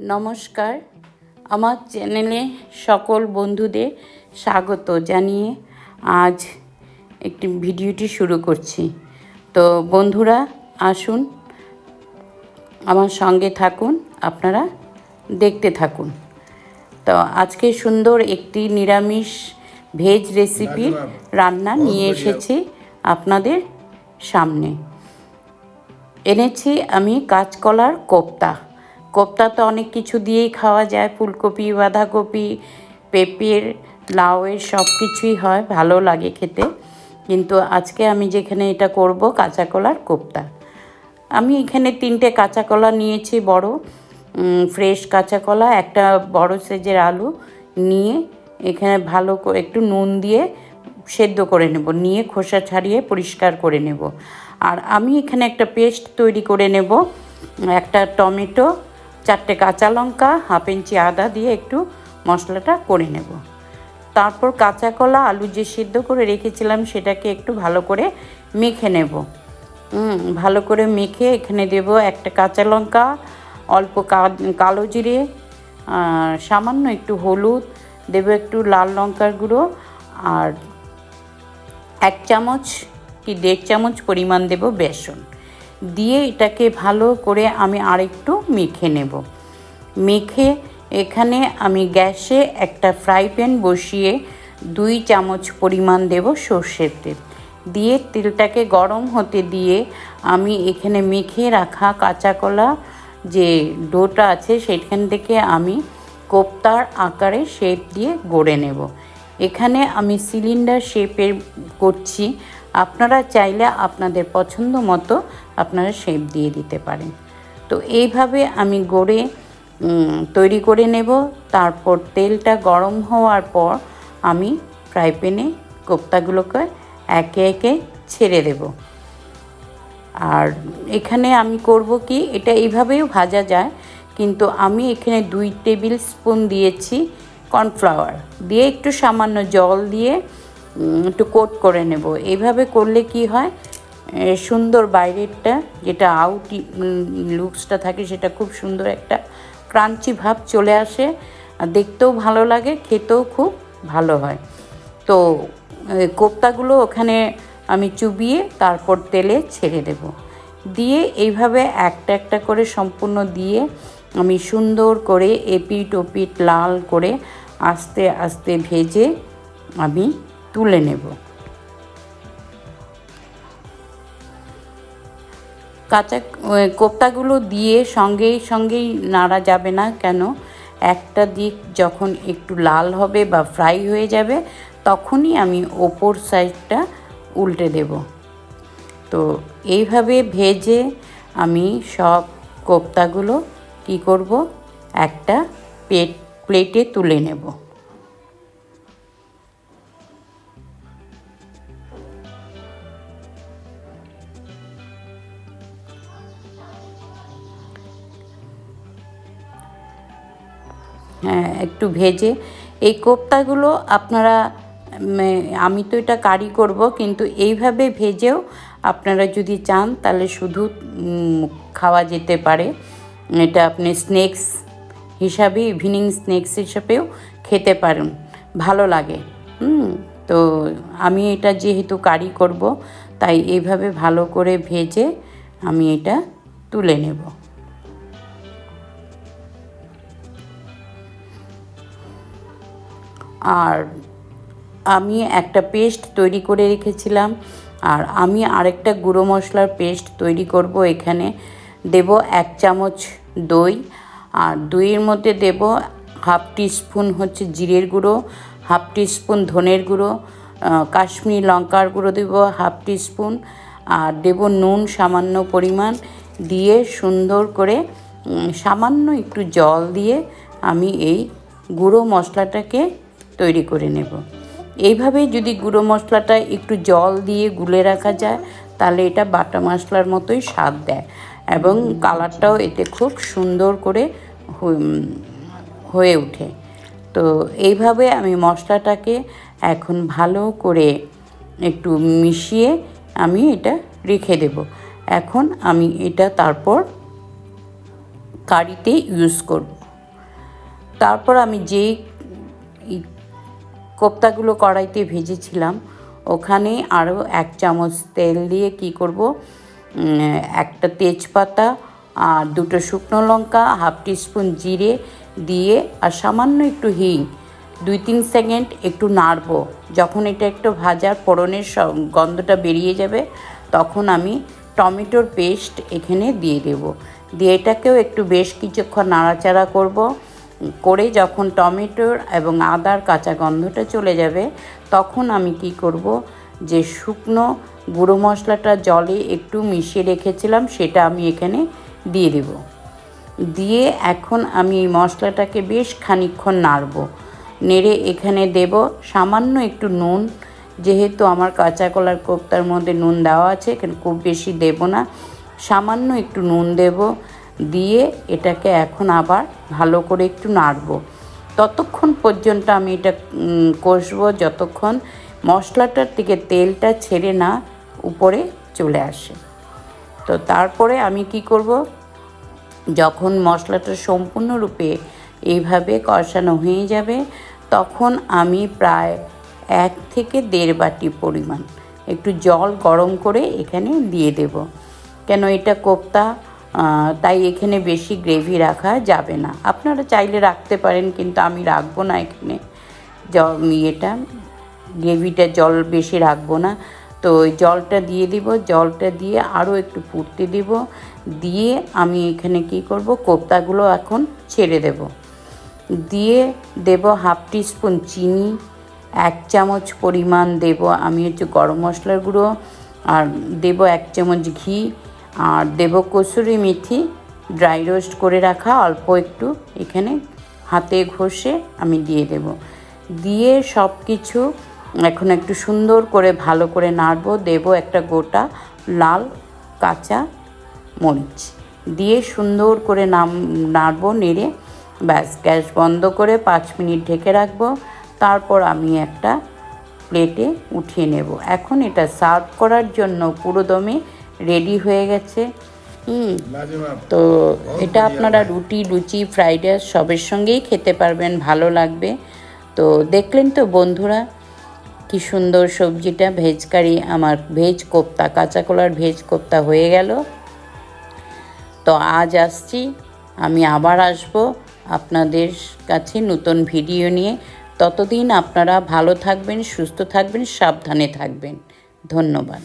নমস্কার। আমার চ্যানেলে সকল বন্ধুদের স্বাগত জানিয়ে আজ একটি ভিডিওটি শুরু করছি। তো বন্ধুরা আসুন আমার সঙ্গে থাকুন আপনারা দেখতে থাকুন। তো আজকে সুন্দর একটি নিরামিষ ভেজ রেসিপির রান্না নিয়ে এসেছি আপনাদের সামনে। এনেছি আমি কাঁচকলার কোপ্তা। কোপ্তা তো অনেক কিছু দিয়েই খাওয়া যায়। ফুলকপি, বাঁধাকপি, পেঁপের, লাউয়ের সব কিছুই হয়, ভালো লাগে খেতে। কিন্তু আজকে আমি যেখানে এটা করব কাঁচা কলার কোপ্তা আমি এখানে তিনটে কাঁচা কলা নিয়েছি বড় ফ্রেশ কাঁচা কলা একটা বড় সাইজের আলু নিয়ে এখানে ভালো একটু নুন দিয়ে সেদ্ধ করে নেব, নিয়ে খোসা ছাড়িয়ে পরিষ্কার করে নেব। আর আমি এখানে একটা পেস্ট তৈরি করে নেব, একটা টমেটো চারটে কাঁচা লঙ্কা, হাফ ইঞ্চি আদা দিয়ে একটু মশলাটা করে নেব। তারপর কাঁচা কলা, আলু যে সিদ্ধ করে রেখেছিলাম সেটাকে একটু ভালো করে মেখে নেব। ভালো করে মেখে এখানে দেব একটা কাঁচা লঙ্কা, অল্প কালো জিরে সামান্য একটু হলুদ, দেব একটু লাল লঙ্কার গুঁড়ো, আর এক চামচ কি দেড় চামচ পরিমাণ দেব বেসন। দিয়ে এটাকে ভালো করে আমি আরেকটু মেখে নেব। মেখে এখানে আমি গ্যাসে একটা ফ্রাই প্যান বসিয়ে দুই চামচ পরিমাণ দেব সর্ষের তেল। দিয়ে তেলটাকে গরম হতে দিয়ে আমি এখানে মেখে রাখা কাঁচা কলা যে ডোটা আছে সেখান থেকে আমি কোপ্তার আকারে শেপ দিয়ে গড়ে নেব। এখানে আমি সিলিন্ডার শেপের করছি। আপনারা চাইলে আপনাদের পছন্দ মতো আপনারা শেপ দিয়ে দিতে পারেন। তো এইভাবে আমি গড়ে তৈরি করে নেব। তারপর তেলটা গরম হওয়ার পর আমি ফ্রাই প্যানে কোপ্তাগুলোকে একে একে ছেড়ে দেব। আর এখানে আমি করব কি, এটা এইভাবেও ভাজা যায়, কিন্তু আমি এখানে দুই টেবিল স্পুন দিয়েছি কর্নফ্লাওয়ার। দিয়ে একটু সামান্য জল দিয়ে একটু কোট করে নেব। এইভাবে করলে কি হয় সুন্দর বাইরেরটা, যেটা আউট লুকসটা থাকে, সেটা খুব সুন্দর একটা ক্রাঞ্চি ভাব চলে আসে। আর দেখতেও ভালো লাগে, খেতেও খুব ভালো হয়। তো কোপ্তাগুলো ওখানে আমি চুবিয়ে তারপর তেলে ছেড়ে দেব। দিয়ে এইভাবে একটা একটা করে সম্পূর্ণ দিয়ে আমি সুন্দর করে এপিট ওপিট লাল করে আস্তে আস্তে ভেজে আমি তুলে নেব। কাঁচা কোপ্তাগুলো দিয়ে সঙ্গেই সঙ্গেই নাড়া যাবে না কেন? একটা দিক যখন একটু লাল হবে বা ফ্রাই হয়ে যাবে, তখনই আমি ওপর সাইডটা উল্টে দেব। তো এইভাবে ভেজে আমি সব কোপ্তাগুলো কি করব? একটা পেট প্লেটে তুলে নেব। একটু ভেজে। এই কোপ্তাগুলো আপনারা আমি তো এটা কারি করব, কিন্তু এইভাবে ভেজেও আপনারা যদি চান, তাহলে শুধু খাওয়া যেতে পারে। এটা আপনি স্ন্যাক্স হিসাবে, ইভিনিং স্ন্যাক্স হিসাবেও খেতে পারেন। ভালো লাগে। তো আমি এটা যেহেতু কারি করব, তাই এইভাবে ভালো করে ভেজে আমি এটা তুলে নেব। আর আমি একটা পেস্ট তৈরি করে রেখেছিলাম। আর আমি আরেকটা গুঁড়ো মশলার পেস্ট তৈরি করব এখানে। দেব এক চামচ দই। আর দইয়ের মধ্যে দেব হাফ টিস্পুন হচ্ছে জিরের গুঁড়ো, হাফ টিস্পুন ধনের গুঁড়ো কাশ্মীরি লঙ্কার গুঁড়ো দেব হাফ টিস্পুন। আর দেব নুন সামান্য পরিমাণ দিয়ে সুন্দর করে সামান্য একটু জল দিয়ে আমি এই গুঁড়ো মশলাটাকে তৈরি করে নেব। এইভাবে যদি গুঁড়ো মশলাটা একটু জল দিয়ে গুলে রাখা যায়, তাহলে এটা বাটা মশলার মতোই স্বাদ দেয় এবং কালারটাও এতে খুব সুন্দর করে হয়ে ওঠে। তো এইভাবে আমি মশলাটাকে এখন ভালো করে একটু মিশিয়ে আমি এটা রেখে দেব। এখন আমি এটা তারপর কারিতে ইউজ করব। তারপর আমি যেই কোপ্তাগুলো কড়াইতে ভেজেছিলাম। ওখানে আরও এক চামচ তেল দিয়ে কি করব? একটা তেজপাতা, আর দুটো শুকনো লঙ্কা, হাফ টিস্পুন জিরে দিয়ে, আর সামান্য একটু হিং, দুই তিন সেকেন্ড একটু নাড়বো। যখন এটা একটু ভাজার ফোড়নের গন্ধটা বেরিয়ে যাবে, তখন আমি টমেটোর পেস্ট এখানে দিয়ে দেব। দিয়ে এটাকেও একটু বেশ কিছুক্ষণ নাড়াচাড়া করব। করে যখন টমেটোর এবং আদার কাঁচা গন্ধটা চলে যাবে, তখন আমি কি করব? যে শুকনো গুঁড়ো মশলাটা জলে একটু মিশিয়ে রেখেছিলাম, সেটা আমি এখানে দিয়ে দেব। দিয়ে এখন আমি এই মশলাটাকে বেশ খানিকক্ষণ নাড়ব। নেড়ে এখানে দেব সামান্য একটু নুন। যেহেতু আমার কাঁচা কলার কোপ্তার মধ্যে নুন দেওয়া আছে, এখানে খুব বেশি দেব না। সামান্য একটু নুন দেব। দিয়ে এটাকে এখন আবার ভালো করে একটু নাড়ব। ততক্ষণ পর্যন্ত আমি এটা কষবো যতক্ষণ মশলাটার থেকে তেলটা ছেড়ে না উপরে চলে আসে। তো তারপরে আমি কি করব? যখন মশলাটা সম্পূর্ণরূপে এইভাবে কষানো হয়ে যাবে, তখন আমি প্রায় এক থেকে দেড় বাটি পরিমাণ একটু জল গরম করে এখানে দিয়ে দেব। কেন এটা কোপ্তা তাই এখানে বেশি গ্রেভি রাখা যাবে না। আপনারা চাইলে রাখতে পারেন, কিন্তু আমি রাখব না এখানে। ইয়েটা গ্রেভিটা জল বেশি রাখব না। তো ওই জলটা দিয়ে দিব, জলটা দিয়ে আরও একটু ফুটতে দিব। দিয়ে আমি এখানে কি করব, কোপ্তাগুলো এখন ছেড়ে দেব। দিয়ে দেব হাফ টিস্পুন চিনি, এক চামচ পরিমাণ দেব আমি হচ্ছে গরম মশলার গুঁড়ো, আর দেব এক চামচ ঘি আর দেব কসুরি মেথি ড্রাই রোস্ট করে রাখা, অল্প একটু এখানে হাতে ঘষে আমি দিয়ে দেব। দিয়ে সব কিছু এখন একটু সুন্দর করে ভালো করে নাড়বো, দেব একটা গোটা লাল কাঁচা মরিচ। দিয়ে সুন্দর করে নাম, নাড়বো, নেড়ে ব্যাস, গ্যাস বন্ধ করে পাঁচ মিনিট ঢেকে রাখব। তারপর আমি একটা প্লেটে উঠিয়ে নেব। এখন এটা সার্ভ করার জন্য পুরো দমে রেডি হয়ে গেছে। হুম তো এটা আপনারা রুটি লুচি ফ্রাইড রাইস সবের সঙ্গেই খেতে পারবেন ভালো লাগবে। তো দেখলেন তো বন্ধুরা কি সুন্দর সবজিটা ভেজ কারি আমার ভেজ কোপ্তা কাঁচা কলার ভেজ কোপ্তা হয়ে গেল। তো আজ আসছি আমি আবার আসব আপনাদের কাছে নতুন ভিডিও নিয়ে। ততদিন আপনারা ভালো থাকবেন সুস্থ থাকবেন সাবধানে থাকবেন। ধন্যবাদ।